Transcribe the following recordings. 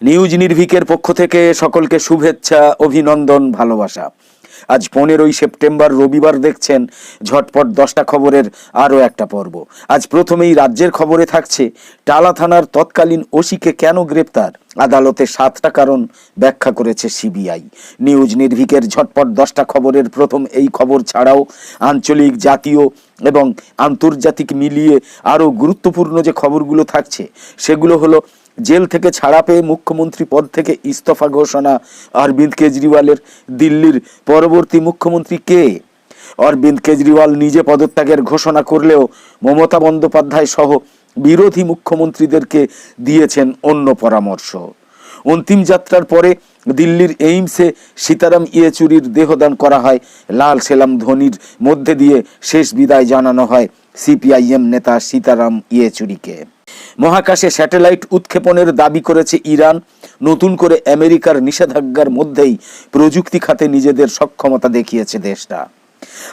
News নির্ভিকের পক্ষ থেকে সকলকে শুভেচ্ছা, অভিনন্দন, ভালোবাসা। আজ পনেরোই সেপ্টেম্বর, রবিবার দেখছেন ঝটপট দশটা খবরের আরও একটা পর্ব। আজ প্রথমেই রাজ্যের খবরে থাকছে, টালা থানার তৎকালীন ওসিকে কেন গ্রেপ্তার? আদালতে সাতটা কারণ ব্যাখ্যা করেছে সিবিআই। নিউজ নির্ভিকের ঝটপট দশটা খবরের প্রথম এই খবর ছাড়াও আঞ্চলিক, জাতীয় এবং আন্তর্জাতিক মিলিয়ে আরও গুরুত্বপূর্ণ যে খবরগুলো থাকছে, সেগুলো হলো জেল থেকে ছাড়া পেয়ে মুখ্যমন্ত্রী পদ থেকে ইস্তফা ঘোষণা। অরবিন্দ কেজরিওয়ালের দিল্লির পরবর্তী মুখ্যমন্ত্রী কে? অরবিন্দ কেজরিওয়াল নিজে পদত্যাগের ঘোষণা করলেও মমতা বন্দ্যোপাধ্যায় সহ বিরোধী মুখ্যমন্ত্রীদেরকে দিয়েছেন অন্য পরামর্শ। অন্তিম যাত্রার পরে দিল্লির এইমসে সীতারাম ইয়েচুরির দেহদান করা হয়। লাল সেলাম ধোনির মধ্যে দিয়ে শেষ বিদায় জানানো হয় সিপিআইএম নেতা সীতারাম ইয়েচুরিকে। মহাকাশে স্যাটেলাইট উৎক্ষেপণের দাবি করেছে ইরান। নতুন করে আমেরিকার নিষেধাজ্ঞার মধ্যেই প্রযুক্তি খাতে নিজেদের সক্ষমতা দেখিয়েছে দেশটা।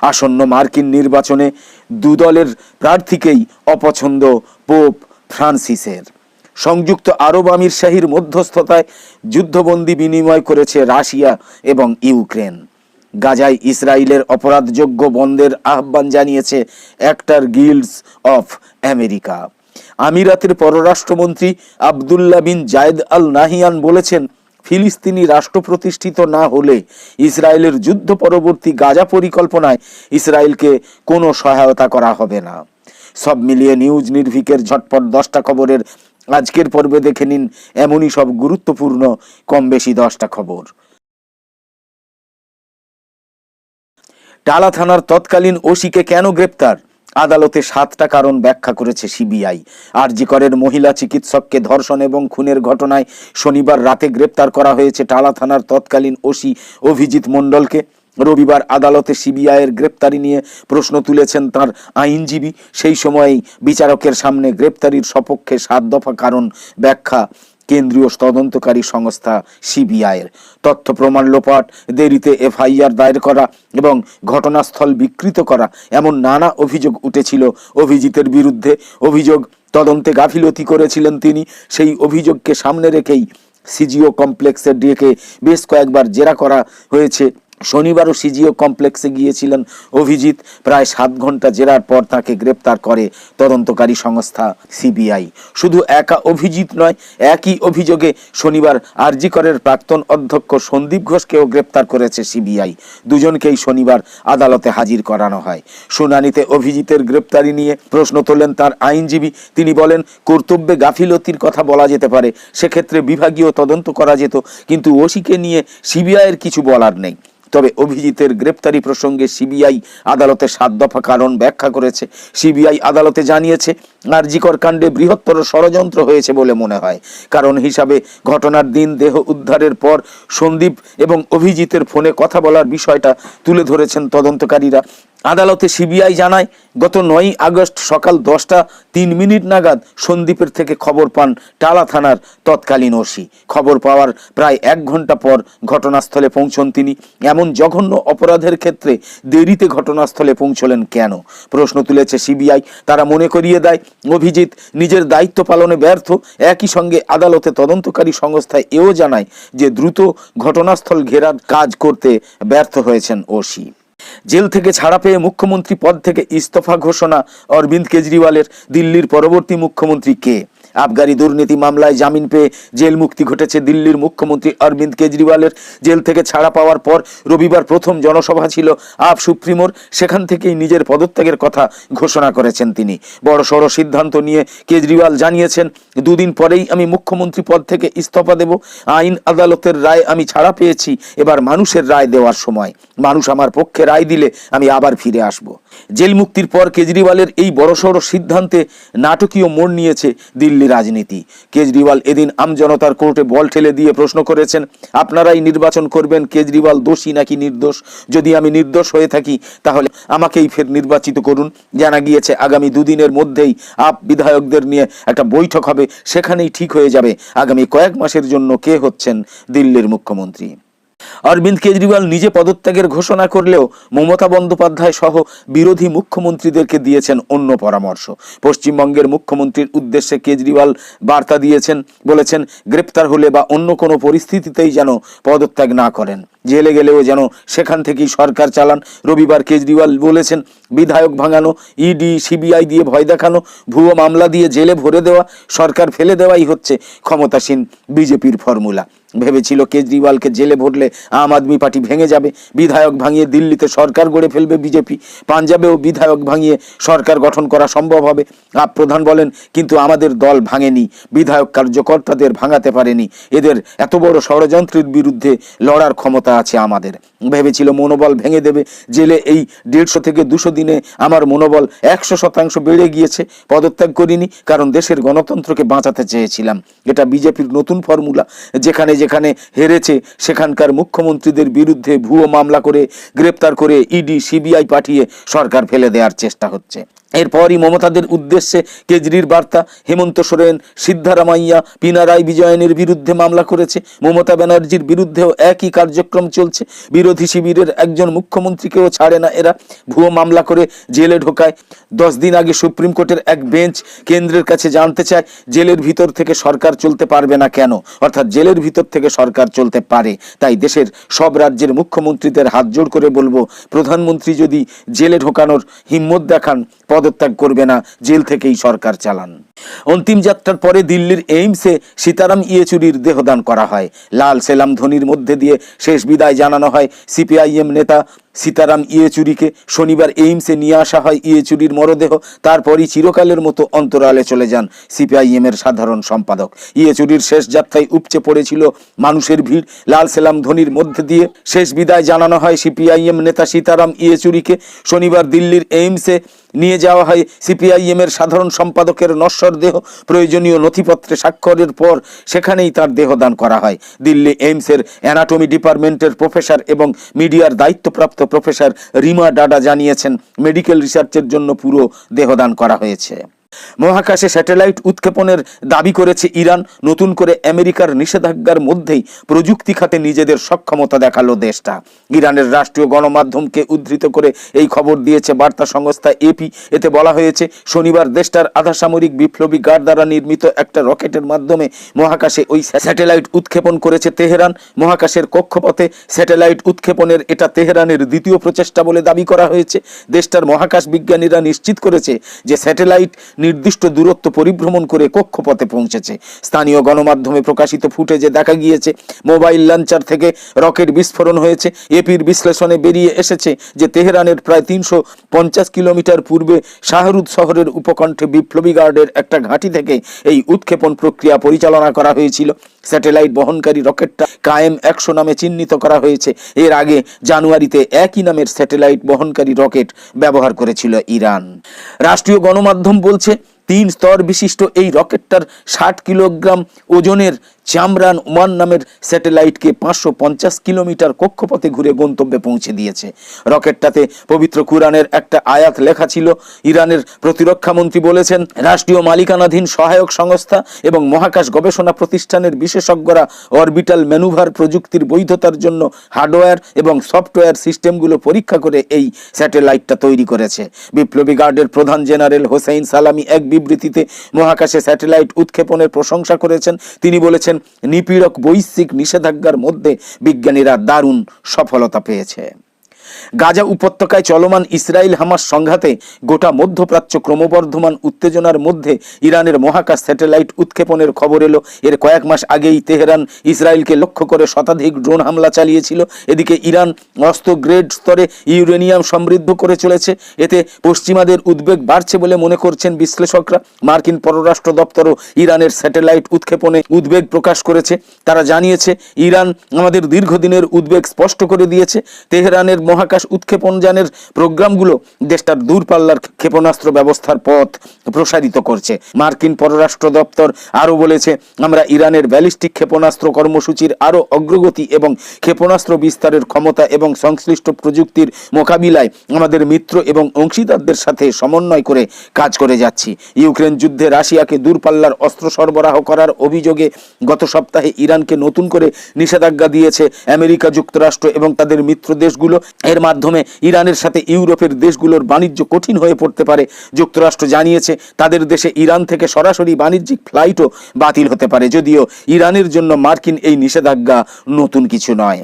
আসন্ন মার্কিন নির্বাচনে দুদলের প্রার্থীকেই অপছন্দ পোপ ফ্রান্সিসের। সংযুক্ত আরব আমির শাহীর মধ্যস্থতায় যুদ্ধবন্দি বিনিময় করেছে রাশিয়া এবং ইউক্রেন। গাজায় ইসরায়েলের অপরাধযোগ্য বন্ধের আহ্বান জানিয়েছে অ্যাক্টার গিল্ডস অফ আমেরিকা। আমিরাতের পররাষ্ট্রমন্ত্রী আবদুল্লাহ বিন জায়েদ আল নাহিয়ান বলেছেন, ফিলিস্তিনি রাষ্ট্র প্রতিষ্ঠিত না হলে ইসরায়েলের যুদ্ধ পরবর্তী গাজা পরিকল্পনায় ইসরায়েলকে কোনো সহায়তা করা হবে না। সব মিলিয়ে নিউজ নির্ভিকের ঝটপট দশটা খবরের আজকের পর্বে দেখে নিন এমনই সব গুরুত্বপূর্ণ কম বেশি দশটা খবর। টালা থানার তৎকালীন ওসিকে কেন গ্রেপ্তার? আদালতে সাতটা কারণ ব্যাখ্যা করেছে সিবিআই। আরজিকরের মহিলা চিকিৎসককে ধর্ষণ এবং খুনের ঘটনায় শনিবার রাতে গ্রেপ্তার করা হয়েছে টালা থানার তৎকালীন ওসি অভিজিৎ মণ্ডলকে। রবিবার আদালতে সিবিআইয়ের গ্রেপ্তারি নিয়ে প্রশ্ন তুলেছেন তার আইনজীবী। সেই সময়েই বিচারকের সামনে গ্রেপ্তারির সপক্ষে সাত দফা কারণ ব্যাখ্যা কেন্দ্রীয় তদন্তকারী সংস্থা সিবিআইয়ের। তথ্য প্রমাণ লোপাট, দেরিতে এফআইআর দায়ের করা এবং ঘটনাস্থল বিকৃত করা এমন নানা অভিযোগ উঠেছিল। অভিজিতের বিরুদ্ধে অভিযোগ তদন্তে গাফিলতি করেছিলেন তিনি। সেই অভিযোগকে সামনে রেখেই সিজিও কমপ্লেক্সের ডেকে বেশ কয়েকবার জেরা করা হয়েছে। শনিবারও সিজিও কমপ্লেক্সে গিয়েছিলেন অভিজিৎ। প্রায় সাত ঘণ্টা জেরার পর তাকে গ্রেপ্তার করে তদন্তকারী সংস্থা সিবিআই। শুধু একা অভিজিৎ নয়, একই অভিযোগে শনিবার আরজিকরের প্রাক্তন অধ্যক্ষ সন্দীপ ঘোষকেও গ্রেপ্তার করেছে সিবিআই। দুজনকেই শনিবার আদালতে হাজির করানো হয়। শুনানিতে অভিজিতের গ্রেপ্তারি নিয়ে প্রশ্ন তোলেন তার আইনজীবী। তিনি বলেন, কর্তব্যে গাফিলতির কথা বলা যেতে পারে, সেক্ষেত্রে বিভাগীয় তদন্ত করা যেত, কিন্তু ওসিকে নিয়ে সিবিআইয়ের কিছু বলার নেই। তবে অভিজিতের গ্রেপ্তারি প্রসঙ্গে সিবিআই আদালতে সাত দফা কারণ ব্যাখ্যা করেছে। সিবিআই আদালতে জানিয়েছে, আরজিকর কাণ্ডে বৃহত্তর ষড়যন্ত্র হয়েছে বলে মনে হয়। কারণ হিসাবে ঘটনার দিন দেহ উদ্ধারের পর সন্দীপ এবং অভিজিতের ফোনে কথা বলার বিষয়টা তুলে ধরেছেন তদন্তকারীরা। আদালতে সিবিআই জানায়, গত নয়ই আগস্ট সকাল দশটা তিন মিনিট নাগাদ সন্দীপের থেকে খবর পান টালা থানার তৎকালীন ওসি। খবর পাওয়ার প্রায় এক ঘণ্টা পর ঘটনাস্থলে পৌঁছন তিনি। এমন জঘন্য অপরাধের ক্ষেত্রে দেরিতে ঘটনাস্থলে পৌঁছলেন কেন? প্রশ্ন তুলেছে সিবিআই। তারা মনে করিয়ে দেয়, অভিজিৎ নিজের দায়িত্ব পালনে ব্যর্থ। একই সঙ্গে আদালতে তদন্তকারী সংস্থায় এও জানায় যে, দ্রুত ঘটনাস্থল ঘেরার কাজ করতে ব্যর্থ হয়েছেন ওসি। জেল থেকে ছাড়া পেয়ে মুখ্যমন্ত্রী পদ থেকে ইস্তফা ঘোষণা অরবিন্দ কেজরিওয়ালের দিল্লির পরবর্তী মুখ্যমন্ত্রী কে? আবগারি দুর্নীতি মামলায় জামিন পেয়ে জেল মুক্তি ঘটেছে দিল্লির মুখ্যমন্ত্রী অরবিন্দ কেজরিওয়ালের। জেল থেকে ছাড়া পাওয়ার পর রবিবার প্রথম জনসভা ছিল আপ সুপ্রিমোর। সেখান থেকেই নিজের পদত্যাগের কথা ঘোষণা করেছেন তিনি। বড় সড় সিদ্ধান্ত নিয়ে কেজরিওয়াল জানিয়েছেন, দুদিন পরেই আমি মুখ্যমন্ত্রী পদ থেকে ইস্তফা দেব। আইন আদালতের রায় আমি ছাড়া পেয়েছি। এবার মানুষের রায় দেওয়ার সময়। মানুষ আমার পক্ষে রায় দিলে আমি আবার ফিরে আসব। জেল মুক্তির পর কেজরিওয়ালের এই বড়সড় সিদ্ধান্তে নাটকীয় মোড় নিয়েছে দিল্লি রাজনীতি। কেজরিওয়াল এদিন আমজনতার কোর্টে বল ঠেলে দিয়ে প্রশ্ন করেছেন, আপনারাই নির্বাচন করবেন, কেজরিওয়াল দোষী নাকি নির্দোষ? যদি আমি নির্দোষ হয়ে থাকি, তাহলে আমাকেই ফের নির্বাচিত করুন। জানা গিয়েছে, আগামী দুদিনের মধ্যেই আপ বিধায়কদের নিয়ে একটা বৈঠক হবে, সেখানেই ঠিক হয়ে যাবে। আগামী কয়েক মাসের জন্য কে হচ্ছেন দিল্লির মুখ্যমন্ত্রী? অরবিন্দ কেজরিওয়াল নিজে পদত্যাগের ঘোষণা করলেও মমতা বন্দ্যোপাধ্যায় সহ বিরোধী মুখ্যমন্ত্রীদেরকে দিয়েছেন অন্য পরামর্শ। পশ্চিমবঙ্গের মুখ্যমন্ত্রীর উদ্দেশ্যে কেজরিওয়াল বার্তা দিয়েছেন, বলেছেন, গ্রেপ্তার হলে বা অন্য কোনো পরিস্থিতিতেই যেন পদত্যাগ না করেন। জেলে গেলেও যেন সেখান থেকেই সরকার চালান। রবিবার কেজরিওয়াল বলেছেন, বিধায়ক ভাঙানো, ইডি, সিবিআই দিয়ে ভয় দেখানো, ভুয়ো মামলা দিয়ে জেলে ভরে দেওয়া, সরকার ফেলে দেওয়াই হচ্ছে ক্ষমতাসীন বিজেপির ফর্মুলা। ভেবেছিল কেজরিওয়ালকে জেলে ভরলে আম আদমি পার্টি ভেঙে যাবে। বিধায়ক ভাঙিয়ে দিল্লিতে সরকার গড়ে ফেলবে বিজেপি। পাঞ্জাবেও বিধায়ক ভাঙিয়ে সরকার গঠন করা সম্ভব হবে। আপ প্রধান বলেন, কিন্তু আমাদের দল ভাঙেনি। বিধায়ক কার্যকর্তাদের ভাঙাতে পারেনি। এদের এত বড় ষড়যন্ত্রের বিরুদ্ধে লড়ার ক্ষমতা আছে আমাদের। ভেবেছিল মনোবল ভেঙে দেবে। জেলে এই দেড়শো থেকে দুশো দিনে আমার মনোবল একশো শতাংশ বেড়ে গিয়েছে। পদত্যাগ করিনি, কারণ দেশের গণতন্ত্রকে বাঁচাতে চেয়েছিলাম। এটা বিজেপির নতুন ফর্মুলা। যেখানে যেখানে হেরেছে, সেখানকার মুখ্যমন্ত্রীদের বিরুদ্ধে ভুয়ো মামলা করে গ্রেপ্তার করে ইডি, সিবিআই পাঠিয়ে সরকার ফেলে দেওয়ার চেষ্টা হচ্ছে। এরপরই মমতাদের উদ্দেশ্যে কেজরির বার্তা, হেমন্ত সোরেন, সিদ্ধারামাইয়া পিনারাই বিজয়নের বিরুদ্ধে মামলা করেছে। মমতা ব্যানার্জির বিরুদ্ধেও একই কার্যক্রম চলছে। বিরোধী শিবিরের একজন মুখ্যমন্ত্রীকেও ছাড়ে না এরা। ভুয়ো মামলা করে জেলে ঢোকায়। দশ দিন আগে সুপ্রিম কোর্টের এক বেঞ্চ কেন্দ্রের কাছে জানতে চায়, জেলের ভিতর থেকে সরকার চলতে পারবে না কেন? অর্থাৎ জেলের ভিতর থেকে সরকার চলতে পারে। তাই দেশের সব রাজ্যের মুখ্যমন্ত্রীদের হাত জোড় করে বলব, প্রধানমন্ত্রী যদি জেলে ঢোকানোর হিম্মত দেখান পদত্যাগ করবে না, জেল থেকেই সরকার চালান। অন্তিম যাত্রার পরে দিল্লির এইমসে সীতারাম ইয়েচুরির দেহদান করা হয়। লাল সেলাম ধ্বনির মধ্যে দিয়ে শেষ বিদায় জানানো হয় সিপিআইএম নেতা সীতারাম ইয়েচুরিকে। শনিবার এইমসে নিয়ে আসা হয় ইয়েচুরির মরদেহ, তারপরই চিরকালের মতো অন্তরালে চলে যান সিপিআইএম এর সাধারণ সম্পাদক। ইয়েচুরির শেষ যাত্রায় উপচে পড়েছিল মানুষের ভিড়। লাল সেলাম ধ্বনির মধ্যে দিয়ে শেষ বিদায় জানানো হয় সিপিআইএম নেতা সীতারাম ইয়েচুরিকে। শনিবার দিল্লির এইমসে নিয়ে যাওয়া হয়। সিপিআইএম এর সাধারণ সম্পাদকের নশ্বর দেহ প্রয়োজনীয় নথিপত্রে স্বাক্ষরের পর সেখানেই তার দেহদান করা হয়। দিল্লি এইমসের অ্যানাটমি ডিপার্টমেন্টের প্রফেসর এবং মিডিয়ার দায়িত্বপ্রাপ্ত প্রফেসর রিমা ডাডা জানিয়েছেন, মেডিকেল রিসার্চের জন্য পুরো দেহদান করা হয়েছে। মহাকাশে স্যাটেলাইট উৎক্ষেপণের দাবি করেছে ইরান। নতুন করে আমেরিকার নিষেধাজ্ঞার মধ্যেই প্রযুক্তি খাতে নিজেদের সক্ষমতা দেখাল দেশটা। ইরানের রাষ্ট্রীয় গণমাধ্যমকে উদ্ধৃত করে এই খবর দিয়েছে বার্তা সংস্থা এপি। এতে বলা হয়েছে, শনিবার দেশটার আধা সামরিক বিপ্লবী গার্ড দ্বারা নির্মিত একটা রকেটের মাধ্যমে মহাকাশে ওই স্যাটেলাইট উৎক্ষেপণ করেছে তেহরান। মহাকাশের কক্ষপথে স্যাটেলাইট উৎক্ষেপণের এটা তেহরানের দ্বিতীয় প্রচেষ্টা বলে দাবি করা হয়েছে। দেশটার মহাকাশ বিজ্ঞানীরা নিশ্চিত করেছে যে স্যাটেলাইট নির্দিষ্ট দূরত্ব পরিভ্রমণ করে কক্ষপথে পৌঁছেছে। স্থানীয় গণমাধ্যমে প্রকাশিত ফুটেজে দেখা গিয়েছে, মোবাইল লঞ্চার থেকে রকেট বিস্ফোরণ হয়েছে। এপির বিশ্লেষণে বেরিয়ে এসেছে যে তেহরানের প্রায় তিনশো পঞ্চাশ কিলোমিটার পূর্বে শাহরুদ শহরের উপকণ্ঠে বিপ্লবী গার্ডের একটা ঘাঁটি থেকে এই উৎক্ষেপণ প্রক্রিয়া পরিচালনা করা হয়েছিল। স্যাটেলাইট বহনকারী রকেটটা কায়েম একশো নামে চিহ্নিত করা হয়েছে। এর আগে জানুয়ারিতে একই নামের স্যাটেলাইট বহনকারী রকেট ব্যবহার করেছিল ইরান। রাষ্ট্রীয় গণমাধ্যম বলছে তিন স্তর বিশিষ্ট এই রকেটটার ষাট কিলোগ্রাম ওজনের চামরান ওয়ান নামের স্যাটেলাইটকে পাঁচশো পঞ্চাশ কিলোমিটার কক্ষপথে ঘুরে গন্তব্যে পৌঁছে দিয়েছে। রকেটটাতে পবিত্র কুরআনের একটা আয়াত লেখা ছিল। ইরানের প্রতিরক্ষা মন্ত্রী বলেছেন, রাষ্ট্রীয় মালিকানাধীন সহায়ক সংস্থা এবং মহাকাশ গবেষণা প্রতিষ্ঠানের বিশেষজ্ঞরা অরবিটাল ম্যানুভার প্রযুক্তির বৈধতার জন্য হার্ডওয়্যার এবং সফটওয়্যার সিস্টেমগুলো পরীক্ষা করে এই স্যাটেলাইটটা তৈরি করেছে। বিপ্লবী গার্ডের প্রধান জেনারেল হোসেইন সালামি এক বিবৃতিতে মহাকাশে স্যাটেলাইট উৎক্ষেপণের প্রশংসা করেছেন। তিনি বলেছেন নিপীড়ক বৈশ্বিক নিষেধাজ্ঞার মধ্যে বিজ্ঞানীরা দারুণ সফলতা পেয়েছে। গাজা উপত্যকায় চলমান ইসরায়েল হামাস সংঘাতে গোটা মধ্যপ্রাচ্য ক্রমবর্ধমান উত্তেজনার মধ্যে ইরানের মহাকাশ স্যাটেলাইট উৎক্ষেপণের খবর এলো। এর কয়েক মাস আগেই তেহরান ইসরায়েলকে লক্ষ্য করে শতাধিক ড্রোন হামলা চালিয়েছিল। এদিকে ইরান অস্ত্র গ্রেড স্তরে ইউরেনিয়াম সমৃদ্ধ করে চলেছে। এতে পশ্চিমাদের উদ্বেগ বাড়ছে বলে মনে করছেন বিশ্লেষকরা। মার্কিন পররাষ্ট্র দপ্তরও ইরানের স্যাটেলাইট উৎক্ষেপণে উদ্বেগ প্রকাশ করেছে। তারা জানিয়েছে, ইরান আমাদের দীর্ঘদিনের উদ্বেগ স্পষ্ট করে দিয়েছে। তেহরানের মহা মহাকাশ উৎক্ষেপণযানের প্রোগ্রামগুলো দেশটার দূরপাল্লার ক্ষেপণাস্ত্র ব্যবস্থার পথ প্রসারিত করছে। মার্কিন পররাষ্ট্র দপ্তর আরও বলেছে, আমরা ইরানের ব্যালিস্টিক ক্ষেপণাস্ত্র কর্মসূচির আরও অগ্রগতি এবং ক্ষেপণাস্ত্র বিস্তারের ক্ষমতা এবং সংশ্লিষ্ট প্রযুক্তির মোকাবিলায় আমাদের মিত্র এবং অংশীদারদের সাথে সমন্বয় করে কাজ করে যাচ্ছি। ইউক্রেন যুদ্ধে রাশিয়াকে দূরপাল্লার অস্ত্র সরবরাহ করার অভিযোগে গত সপ্তাহে ইরানকে নতুন করে নিষেধাজ্ঞা দিয়েছে আমেরিকা, যুক্তরাষ্ট্র এবং তাদের মিত্র দেশগুলো। এর মাধ্যমে ইরানের সাথে ইউরোপের দেশগুলোর বাণিজ্য কঠিন হয়ে পড়তে পারে। যুক্তরাষ্ট্র জানিয়েছে, তাদের দেশে ইরান থেকে সরাসরি বাণিজ্যিক ফ্লাইটও বাতিল হতে পারে, যদিও ইরানের জন্য মার্কিন এই নিষেধাজ্ঞা নতুন কিছু নয়।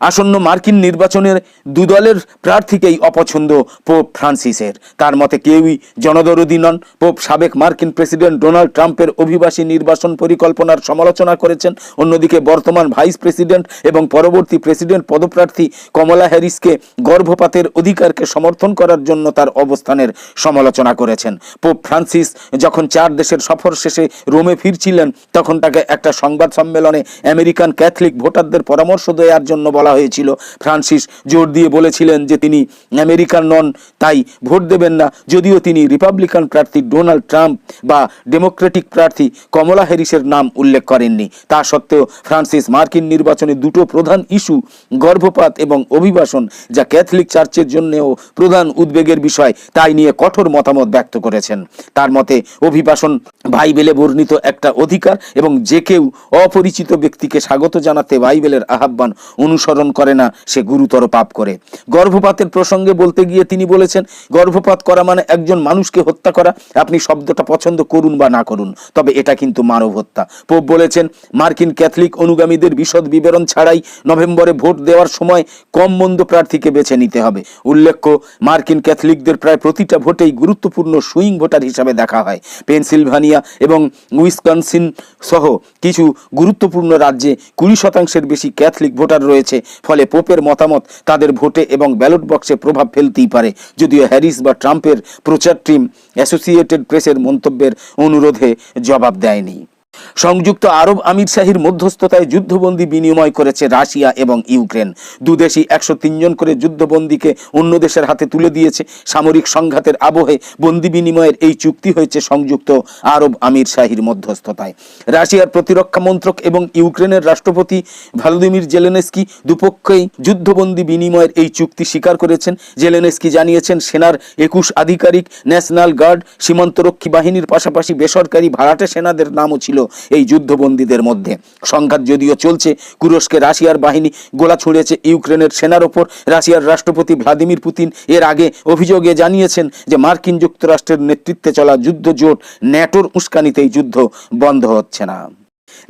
আসন্ন মার্কিন নির্বাচনের দুদলের প্রার্থীকেই অপছন্দ পোপ ফ্রান্সিসের। তার মতে কেউই জনদরদি নন। পোপ সাবেক মার্কিন প্রেসিডেন্ট ডোনাল্ড ট্রাম্পের অভিবাসী নির্বাচন পরিকল্পনার সমালোচনা করেছেন। অন্যদিকে বর্তমান ভাইস প্রেসিডেন্ট এবং পরবর্তী প্রেসিডেন্ট পদপ্রার্থী কমলা হ্যারিসকে গর্ভপাতের অধিকারকে সমর্থন করার জন্য তার অবস্থানের সমালোচনা করেছেন। পোপ ফ্রান্সিস যখন চার দেশের সফর শেষে রোমে ফিরছিলেন, তখন তাকে একটা সংবাদ সম্মেলনে আমেরিকান ক্যাথলিক ভোটারদের পরামর্শ দেওয়ার জন্য বলা হয়েছিল। ফ্রান্সিস জোর দিয়ে বলেছিলেন যে তিনি আমেরিকান নন, তাই ভোট দেবেন না। যদিও তিনি রিপাবলিকান প্রার্থী ডোনাল্ড ট্রাম্প বা ডেমোক্রেটিক প্রার্থী কমলা হ্যারিসের নাম উল্লেখ করেননি। তা সত্ত্বেও ফ্রান্সিস মার্কিন নির্বাচনে দুটো প্রধান ইস্যু, গর্ভপাত এবং অভিবাসন, যা ক্যাথলিক চার্চের জন্যও প্রধান উদ্বেগের বিষয়, তাই নিয়ে কঠোর মতামত ব্যক্ত করেছেন। তার মতে, অভিবাসন বাইবেলে বর্ণিত একটা অধিকার এবং যে কেউ অপরিচিত ব্যক্তিকে স্বাগত জানাতে বাইবেলের আহ্বান অনুসরণ করে না, সে গুরুতর পাপ করে। গর্ভপাতের প্রসঙ্গে বলতে গিয়ে তিনি বলেছেন, গর্ভপাত করা মানে একজন মানুষকে হত্যা করা, আপনি শব্দটা পছন্দ করুন বা না করুন, তবে এটা কিন্তু মানব হত্যা। পোপ বলেছেন, মার্কিন ক্যাথলিক অনুগামীদের বিশদ বিবরণ ছাড়াই নভেম্বরে ভোট দেওয়ার সময় কম মন্দ প্রার্থীকে বেছে নিতে হবে। উল্লেখ্য, মার্কিন ক্যাথলিকদের প্রায় প্রতিটা ভোটেই গুরুত্বপূর্ণ সুইং ভোটার হিসাবে দেখা হয়। পেনসিলভানিয়া এবং উইসকনসিন সহ কিছু গুরুত্বপূর্ণ রাজ্যে কুড়ি শতাংশের বেশি ক্যাথলিক ভোটার রয়েছে ফলে পোপের মতামত তাদের ভোটে এবং ব্যালট বক্সে প্রভাব ফেলতেই পারে। যদিও হ্যারিস বা ট্রাম্পের প্রচার টিম অ্যাসোসিয়েটেড প্রেসের মন্তব্যের অনুরোধে জবাব দেয়নি। সংযুক্ত আরব আমির শাহীর মধ্যস্থতায় যুদ্ধবন্দী বিনিময় করেছে রাশিয়া এবং ইউক্রেন। দুদেশই একশো তিনজন করে যুদ্ধবন্দীকে অন্য দেশের হাতে তুলে দিয়েছে। সামরিক সংঘাতের আবহে বন্দি বিনিময়ের এই চুক্তি হয়েছে সংযুক্ত আরব আমির শাহীর মধ্যস্থতায়। রাশিয়ার প্রতিরক্ষা মন্ত্রক এবং ইউক্রেনের রাষ্ট্রপতি ভ্লাদিমির জেলেনেস্কি দুপক্ষই যুদ্ধবন্দী বিনিময়ের এই চুক্তি স্বীকার করেছেন। জেলেনেস্কি জানিয়েছেন, সেনার একুশ আধিকারিক ন্যাশনাল গার্ড সীমান্তরক্ষী বাহিনীর পাশাপাশি বেসরকারি ভাড়াটে সেনাদের নামও ছিল। এই যুদ্ধবন্দীদের মধ্যে। সংঘাত যদিও চলছে, কুরস্কে রাশিয়ার বাহিনী গোলা ছুঁড়েছে ইউক্রেনের সেনার ওপর। রাশিয়ার রাষ্ট্রপতি ভ্লাদিমির পুতিন এর আগে অভিযোগে জানিয়েছেন যে মার্কিন যুক্তরাষ্ট্রের নেতৃত্বে চলা যুদ্ধ জোট ন্যাটোর উস্কানিতে এই যুদ্ধ বন্ধ হচ্ছে না।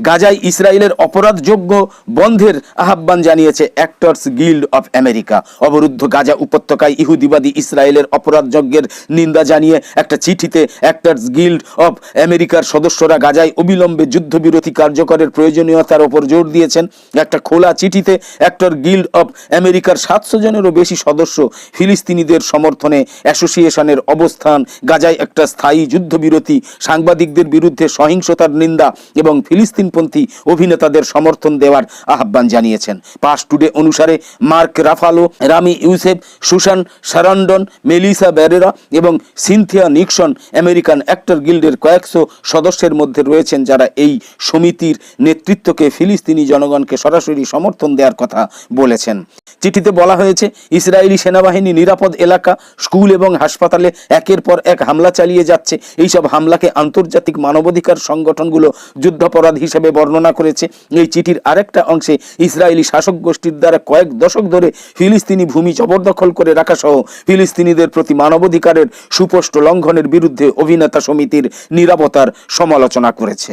গাজায় ইসরায়েলের অপরাধযোগ্য বন্ধের আহ্বান জানিয়েছে অ্যাক্টরস গিল্ড অফ আমেরিকা অবরুদ্ধ গাজা উপত্যকায় ইহুদিবাদী ইসরায়েলের অপরাধযজ্ঞের নিন্দা জানিয়ে একটা চিঠিতে অ্যাক্টরস গিল্ড অফ আমেরিকার সদস্যরা গাজায় অবিলম্বে যুদ্ধবিরতি কার্যকরের প্রয়োজনীয়তার ওপর জোর দিয়েছেন। একটা খোলা চিঠিতে অ্যাক্টর গিল্ড অফ আমেরিকার সাতশো জনেরও বেশি সদস্য ফিলিস্তিনিদের সমর্থনে অ্যাসোসিয়েশনের অবস্থান, গাজায় একটা স্থায়ী যুদ্ধবিরতি, সাংবাদিকদের বিরুদ্ধে সহিংসতার নিন্দা এবং ফিলিস্তিনপন্থী অভিনেতাদের সমর্থন দেওয়ার আহ্বান জানিয়েছেন। পাস টুডে অনুসারে Mark Ruffalo, Rami Youssef, Susan Sarandon, Melissa Barrera এবং সিনথিয়া নিক্সন আমেরিকান অ্যাক্টর গিল্ডের কয়েকশো সদস্যের মধ্যে রয়েছেন যারা এই সমিতির নেতৃত্বকে ফিলিস্তিনি জনগণকে সরাসরি সমর্থন দেওয়ার কথা বলেছেন। চিঠিতে বলা হয়েছে, ইসরায়েলি সেনাবাহিনী নিরাপদ এলাকা, স্কুল এবং হাসপাতালে একের পর এক হামলা চালিয়ে যাচ্ছে। এইসব হামলাকে আন্তর্জাতিক মানবাধিকার সংগঠনগুলো যুদ্ধাপরাধ হিসেবে বর্ণনা করেছে। এই চিঠির আরেকটা অংশে ইসরায়েলি শাসক গোষ্ঠীর দ্বারা কয়েক দশক ধরে ফিলিস্তিনি ভূমি জবরদখল করে রাখা সহ ফিলিস্তিনিদের প্রতি মানবাধিকারের সুস্পষ্ট লঙ্ঘনের বিরুদ্ধে অভিনেতা সমিতির নিরাপত্তার সমালোচনা করেছে।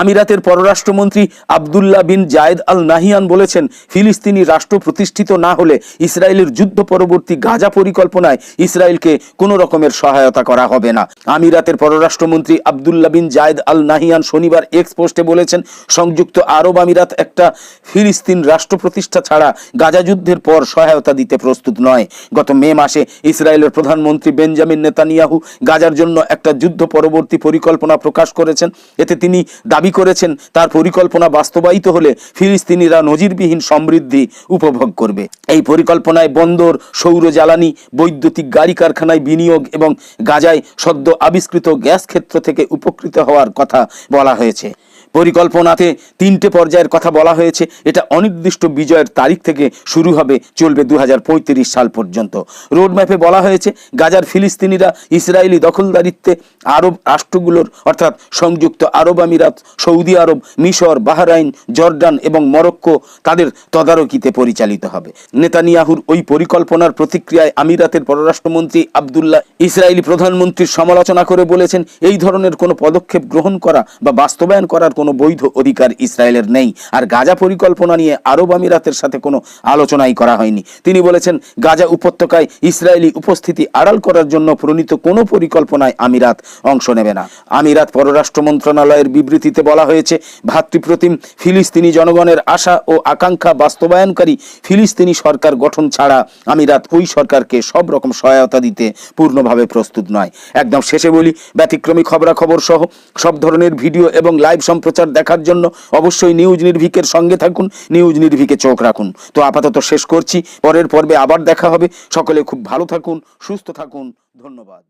আমিরাতের পররাষ্ট্রমন্ত্রী আবদুল্লাহ বিন জায়েদ আল নাহিয়ান বলেছেন, ফিলিস্তিনি রাষ্ট্র প্রতিষ্ঠিত না হলে ইসরায়েলের যুদ্ধ পরবর্তী গাজা পরিকল্পনায় ইসরায়েলকে কোনো রকমের সহায়তা করা হবে না। আমিরাতের পররাষ্ট্রমন্ত্রী আবদুল্লাহ বিন জায়েদ আল নাহিয়ান শনিবার এক্স পোস্টে বলেছেন বলেছেন, সংযুক্ত আরব আমিরাত একটা ফিলিস্তিন রাষ্ট্র প্রতিষ্ঠা ছাড়া গাজা যুদ্ধের পর সহায়তা দিতে প্রস্তুত নয়। গত মে মাসে ইসরায়েলের প্রধানমন্ত্রী বেঞ্জামিন নেতানিয়াহু গাজার জন্য একটা যুদ্ধ পরবর্তী পরিকল্পনা প্রকাশ করেছেন। এতে তিনি দাবি করেছেন, তার পরিকল্পনা বাস্তবায়িত হলে ফিলিস্তিনিরা নজিরবিহীন সমৃদ্ধি উপভোগ করবে। এই পরিকল্পনায় বন্দর, সৌর জ্বালানি, বৈদ্যুতিক গাড়ি কারখানায় বিনিয়োগ এবং গাজায় সদ্য আবিষ্কৃত গ্যাস ক্ষেত্র থেকে উপকৃত হওয়ার কথা বলা হয়েছে। পরিকল্পনাতে তিনটে পর্যায়ের কথা বলা হয়েছে। এটা অনির্দিষ্ট বিজয়ের তারিখ থেকে শুরু হবে, চলবে দু হাজার পঁয়ত্রিশ সাল পর্যন্ত। রোডম্যাপে বলা হয়েছে, গাজার ফিলিস্তিনিরা ইসরায়েলি দখলদারিত্বে আরব রাষ্ট্রগুলোর, অর্থাৎ সংযুক্ত আরব আমিরাত, সৌদি আরব, মিশর, বাহরাইন, জর্ডান এবং মরক্কো তাদের তদারকিতে পরিচালিত হবে। নেতানিয়াহুর ওই পরিকল্পনার প্রতিক্রিয়ায় আমিরাতের পররাষ্ট্রমন্ত্রী আবদুল্লাহ ইসরায়েলি প্রধানমন্ত্রীর সমালোচনা করে বলেছেন, এই ধরনের কোনো পদক্ষেপ গ্রহণ করা বা বাস্তবায়ন করার কোনো বৈধ অধিকার ইসরায়েলের নেই। আর গাজা পরিকল্পনা নিয়ে আরব আমিরাতের সাথে কোনো আলোচনাই করা হয়নি। তিনি বলেছেন, গাজা উপত্যকায় ইসরায়েলি উপস্থিতি আড়াল করার জন্য প্রণীত কোনো পরিকল্পনায় আমিরাত অংশ নেবে না। আমিরাত পররাষ্ট্র মন্ত্রণালয়ের বিবৃতিতে বলা হয়েছে, ভাতৃপ্রতিম ফিলিস্তিনি জনগণের আশা ও আকাঙ্ক্ষা বাস্তবায়নকারী ফিলিস্তিনি সরকার গঠন ছাড়া আমিরাত ওই সরকারকে সব রকম সহায়তা দিতে পূর্ণভাবে প্রস্তুত নয়। একদম শেষে বলি, ব্যতিক্রমী খবরাখবর সহ সব ধরনের ভিডিও এবং লাইভ সম্প্রচার দেখার জন্য অবশ্যই নিউজ নির্ভিকের সঙ্গে থাকুন, নিউজ নির্ভিকে চোখ রাখুন। তো আপাতত শেষ করছি, পরের পর্বে আবার দেখা হবে। সকলে খুব ভালো থাকুন, সুস্থ থাকুন, ধন্যবাদ।